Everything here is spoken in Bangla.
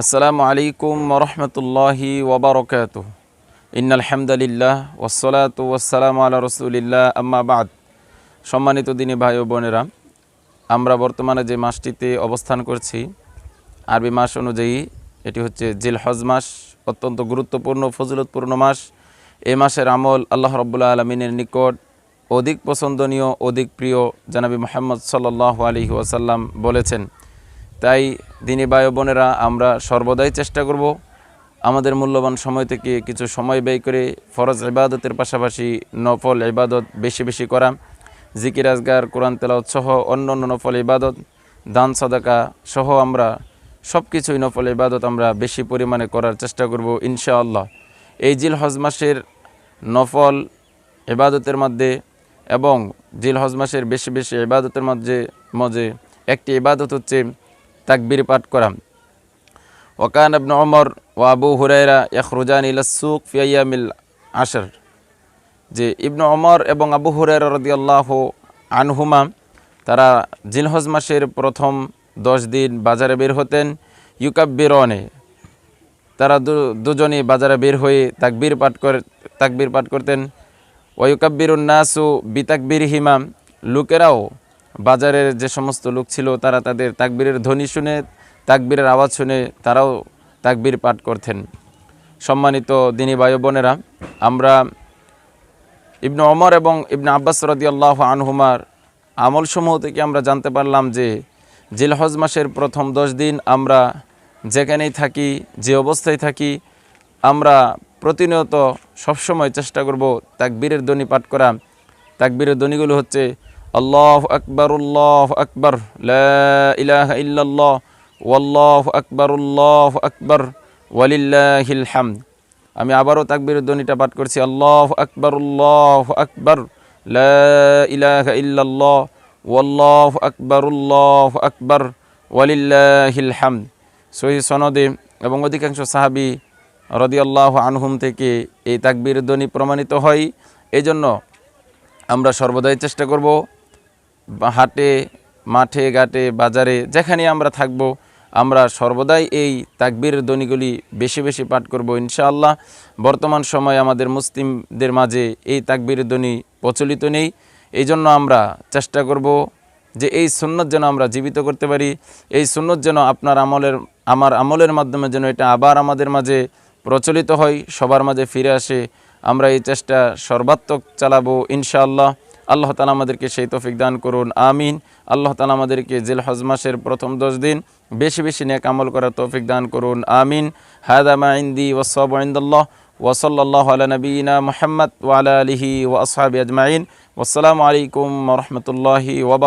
আসসালামু আলাইকুম রহমতুল্লাহি ওবরকাত ইন আলহামদুলিল্লাহ ওসলাত ওসালাম আল্লাহ রসুলিল্লাহ। আম্মা বাদ। সম্মানিত দিনী ভাই ও বোনেরা, আমরা বর্তমানে যে মাসটিতে অবস্থান করছি, আরবি মাস অনুযায়ী এটি হচ্ছে জিল হজ মাস, অত্যন্ত গুরুত্বপূর্ণ, ফজিলতপূর্ণ মাস। এ মাসের আমল আল্লাহ রব্বুল্লাহ আলমিনের নিকট অধিক পছন্দনীয়, অধিক প্রিয়, জানাবি মোহাম্মদ সাল্লাহ আলী ওয়াসাল্লাম বলেছেন। তাই দিনী বায়ু বোনেরা, আমরা সর্বদাই চেষ্টা করব আমাদের মূল্যবান সময় থেকে কিছু সময় ব্যয় করে ফরজ ইবাদতের পাশাপাশি নফল ইবাদত বেশি বেশি করা, জিকির, আজগার, কোরআন তেলাওত সহ অন্য অন্য নফল ইবাদত, দান, সাদাকা সহ আমরা সব কিছুই নফল ইবাদত আমরা বেশি পরিমাণে করার চেষ্টা করব ইনশাআল্লাহ। এই জিল হজ মাসের নফল ইবাদতের মধ্যে এবং জিল হজ মাসের বেশি বেশি ইবাদতের মধ্যে মধ্যে একটি ইবাদত হচ্ছে তাকবির পাঠ করা ওকান আবন ওমর ও আবু হুরাইরা ইয়াখরুজান ইলাসুক ফিয়ামিল আশর। যে ইবনু ওমর এবং আবু হুরাইরা রদিয়াল্লাহ আনহুমা, তারা জিলহজ মাসের প্রথম দশ দিন বাজারে বের হতেন, ইউকাব্বিরনে। তারা দুজনই বাজারে বের হয়ে তাকবীর পাঠ করে, তাকবীর পাঠ করতেন। ওয়ুকাব্বিরুন নাসু বিতাকবির হিমাম লোকেরাও বাজারের যে সমস্ত লোক ছিল, তারা তাদের তাকবীরের ধ্বনি শুনে, তাকবীরের আওয়াজ শুনে তারাও তাকবীর পাঠ করতেন। সম্মানিত দিনী ভাই বোনেরা, আমরা ইবনু অমর এবং ইবনে আব্বাস রদিয়াল্লাহ আনহুমার আমলসমূহ থেকে আমরা জানতে পারলাম যে, জিলহজ মাসের প্রথম দশ দিন আমরা যেখানেই থাকি, যে অবস্থায় থাকি, আমরা প্রতিনিয়ত সবসময় চেষ্টা করব তাকবীরের ধ্বনি পাঠ করা। তাকবীরের ধ্বনিগুলো হচ্ছে আল্লাহ আকবর উল্লাহ আকবর ইলাহ ইল্লাল্লাহ, ওয়াল্লাহ আকবর উল্লাহ আকবর, ওয়ালিল্লাহিল হামদ। আমি আবারও তাকবির ধ্বনিটা পাঠ করছি, আল্লাহ আকবর উল্লাহ আকবর ইলাহ ইল্লাল্লাহ, ওয়াল্লাহ আকবর উল্লাহ আকবর, ওয়ালিল্লাহিল হামদ। সহি সনদে এবং অধিকাংশ সাহাবি রদি রদিয়াল্লাহ আনহুম থেকে এই তাকবির ধ্বনি প্রমাণিত হয়। এই জন্য আমরা সর্বদাই চেষ্টা করব হাটে, মাঠে, ঘাটে, বাজারে, যেখানে আমরা থাকব, আমরা সর্বদাই এই তাকবীরের ধ্বনিগুলি বেশি বেশি পাঠ করব ইনশাআল্লাহ। বর্তমান সময় আমাদের মুসলিমদের মাঝে এই তাকবীরের ধ্বনি প্রচলিত নেই। এই জন্য আমরা চেষ্টা করব যে এই সুন্নত যেন আমরা জীবিত করতে পারি, এই সুন্নত যেন আপনার আমলের, আমার আমলের মাধ্যমে যেন এটা আবার আমাদের মাঝে প্রচলিত হয়, সবার মাঝে ফিরে আসে। আমরা এই চেষ্টা সর্বাত্মক চালাবো ইনশাআল্লাহ। আল্লাহ তালা আমাদেরকে সেই তোফিক দান করুন, আমিন। আল্লাহ তালা আমাদেরকে জেল হজ মাসের প্রথম দশ দিন বেশি বেশি নেক আমল করার তৌফিক দান করুন, আমিন। হায়দামাইন্দি ওসব আইন্দুল্লাহ ওসল্লাহ আলা নবীনা মোহাম্মদ ওয়ালা আলিহি ও আসহাবি আজমাইন। ওসালামু আলাইকুম রহমতুল্লাহি ওবর